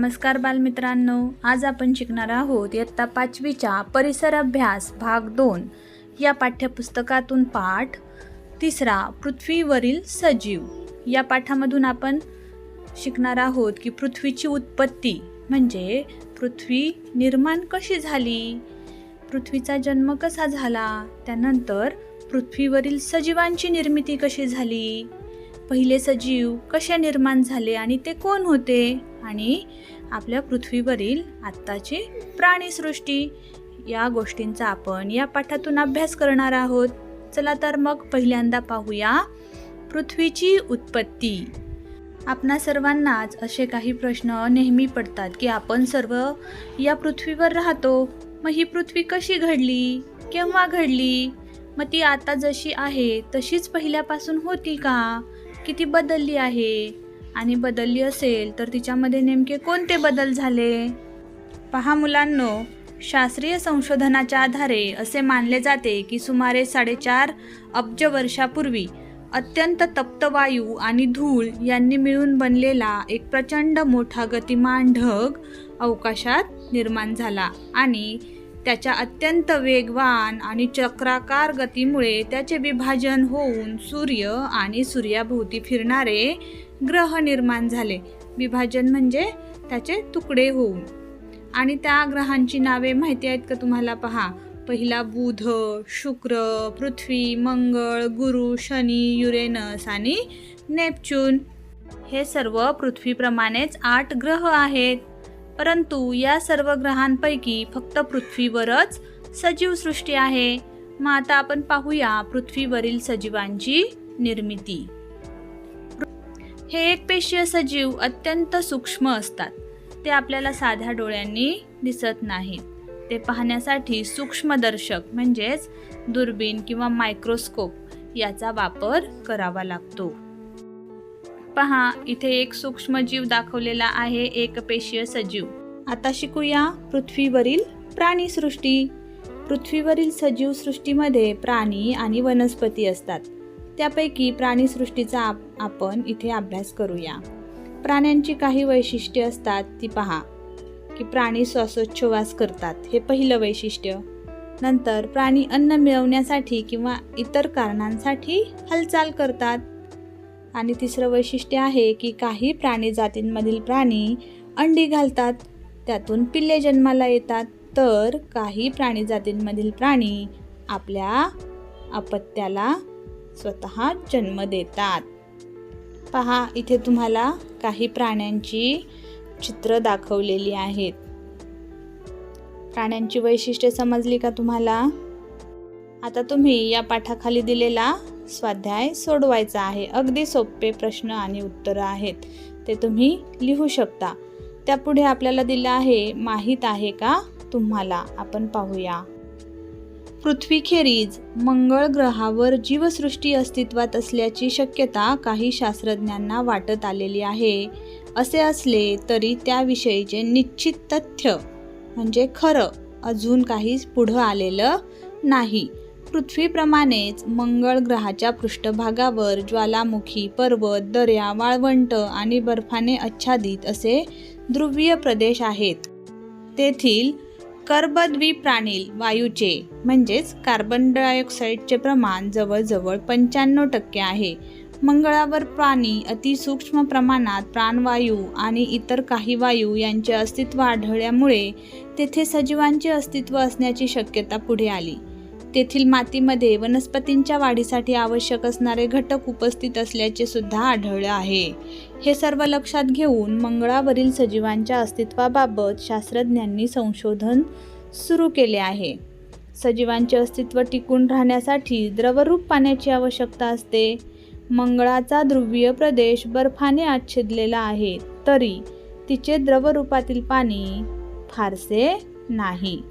नमस्कार बालमित्रांनो आज आपण शिकणार आहोत इयत्ता पाचवीच्या परिसर अभ्यास भाग दोन. या पाठ्यपुस्तकातून पाठ तिसरा पृथ्वीवरील सजीव. या पाठामधून आपण शिकणार आहोत की पृथ्वीची उत्पत्ती म्हणजे पृथ्वी निर्माण कशी झाली? पृथ्वीचा जन्म कसा झाला? त्यानंतर पृथ्वीवरील सजीवांची निर्मिती कशी झाली? पहिले सजीव कसे निर्माण झाले आणि ते कोण होते? आणि आपल्या पृथ्वीवरील आत्ताची प्राणीसृष्टी. या गोष्टींचा आपण या पाठातून अभ्यास करणार आहोत. चला तर मग पहिल्यांदा पाहूया पृथ्वीची उत्पत्ती. आपणा सर्वांनाच असे काही प्रश्न नेहमी पडतात की आपण सर्व या पृथ्वीवर राहतो. मग ही पृथ्वी कशी घडली? केव्हा घडली? मग ती आता जशी आहे तशीच पहिल्यापासून होती का? किती बदलली आहे? आणि बदलली असेल तर तिच्यामध्ये नेमके कोणते बदल झाले? पहा मुलांनो शास्त्रीय संशोधनाच्या आधारे असे मानले जाते की सुमारे साडेचार अब्ज वर्षापूर्वी अत्यंत तप्त वायू आणि धूळ यांनी मिळून बनलेला एक प्रचंड मोठा गतिमान ढग अवकाशात निर्माण झाला आणि त्याच्या अत्यंत वेगवान आणि चक्राकार गतीमुळे त्याचे विभाजन होऊन सूर्य आणि सूर्याभोवती फिरणारे ग्रह निर्माण झाले. विभाजन म्हणजे त्याचे तुकडे होऊन. आणि त्या ग्रहांची नावे माहिती आहेत का तुम्हाला? पहा. पहिला बुध शुक्र पृथ्वी मंगळ गुरु शनी युरेनस आणि नेपच्यून. हे सर्व पृथ्वीप्रमाणेच आठ ग्रह आहेत. परंतु या सर्व ग्रहांपैकी फक्त पृथ्वीवरच सजीव सृष्टी आहे. मग आता आपण पाहूया पृथ्वीवरील सजीवांची निर्मिती. हे एकपेशीय सजीव अत्यंत सूक्ष्म असतात. ते आपल्याला साध्या डोळ्यांनी दिसत नाहीत. ते पाहण्यासाठी सूक्ष्मदर्शक म्हणजेच दुर्बीण किंवा मायक्रोस्कोप याचा वापर करावा लागतो. पहा इथे एक सूक्ष्मजीव दाखवलेला आहे एकपेशीय सजीव आता शिकूया पृथ्वीवरील प्राणीसृष्टी. पृथ्वीवरील सजीव सृष्टीमध्ये प्राणी आणि वनस्पती असतात. त्यापैकी प्राणीसृष्टीचा आप- आपण इथे अभ्यास करूया. प्राण्यांची काही वैशिष्ट्ये असतात ती पहा. की प्राणी श्वासोच्छवास करतात हे पहिलं वैशिष्ट्य. नंतर प्राणी अन्न मिळवण्यासाठी किंवा इतर कारणांसाठी हालचाल करतात. आणि तिसरं वैशिष्ट्य आहे की काही प्राणी जातींमधील प्राणी अंडी घालतात त्यातून पिल्ले जन्माला येतात. तर काही प्राणी जातींमधील प्राणी आपल्या अपत्याला स्वतः जन्म देतात. पहा इथे तुम्हाला काही प्राण्यांची चित्र दाखवलेली आहेत. प्राण्यांची वैशिष्ट्ये समजली का तुम्हाला? आता तुम्ही या पाठाखाली दिलेला स्वाध्याय सोडवायचा आहे. अगदी सोपे प्रश्न आणि उत्तरं आहेत. ते तुम्ही लिहू शकता. त्यापुढे आपल्याला दिलं आहे माहीत आहे का? तुम्हाला आपण पाहूया. पृथ्वीखेरीज मंगळ ग्रहावर जीवसृष्टी अस्तित्वात असल्याची शक्यता काही शास्त्रज्ञांना वाटत आलेली आहे. असे असले तरी त्याविषयीचे निश्चित तथ्य म्हणजे खरं अजून काही पुढं आलेलं नाही. पृथ्वीप्रमाणेच मंगळ ग्रहाच्या पृष्ठभागावर ज्वालामुखी पर्वत दर्या वाळवंट आणि बर्फाने आच्छादित असे ध्रुवीय प्रदेश आहेत. तेथील कर्बद्वी प्राणील वायूचे म्हणजेच कार्बन डायऑक्साईडचे प्रमाण जवळजवळ पंच्याण्णव टक्के आहे. मंगळावर प्राणी अतिसूक्ष्म प्रमाणात प्राणवायू आणि इतर काही वायू यांचे अस्तित्व आढळल्यामुळे तेथे सजीवांचे अस्तित्व असण्याची शक्यता पुढे आली. तेथील मातीमध्ये वनस्पतींच्या वाढीसाठी आवश्यक असणारे घटक उपस्थित असल्याचे सुद्धा आढळले आहे. हे सर्व लक्षात घेऊन मंगळावरील सजीवांच्या अस्तित्वाबाबत शास्त्रज्ञांनी संशोधन सुरू केले आहे. सजीवांचे अस्तित्व टिकून राहण्यासाठी द्रवरूप पाण्याची आवश्यकता असते. मंगळाचा ध्रुवीय प्रदेश बर्फाने आच्छेदलेला आहे तरी तिचे द्रवरूपातील पाणी फारसे नाही.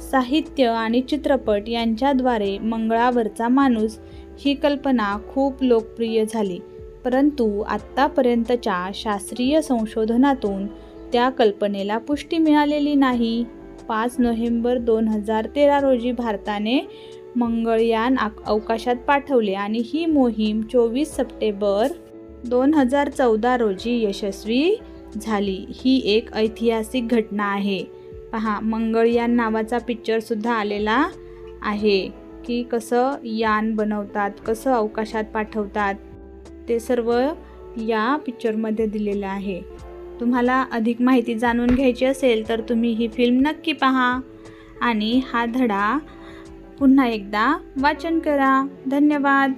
साहित्य आणि चित्रपट यांच्याद्वारे मंगळावरचा माणूस ही कल्पना खूप लोकप्रिय झाली. परंतु आत्तापर्यंतच्या शास्त्रीय संशोधनातून त्या कल्पनेला पुष्टी मिळालेली नाही. पाच नोव्हेंबर दोन हजार तेरा रोजी भारताने मंगळयान आक- अवकाशात पाठवले आणि ही मोहीम चोवीस सप्टेंबर दोन हजार चौदा रोजी यशस्वी झाली. ही एक ऐतिहासिक घटना आहे. पहा मंगळयान नावाचा पिक्चरसुद्धा आलेला आहे की कसं यान बनवतात कसं अवकाशात पाठवतात ते सर्व या पिक्चरमध्ये दिलेलं आहे. तुम्हाला अधिक माहिती जाणून घ्यायची असेल तर तुम्ही ही फिल्म नक्की पहा आणि हा धडा पुन्हा एकदा वाचन करा. धन्यवाद.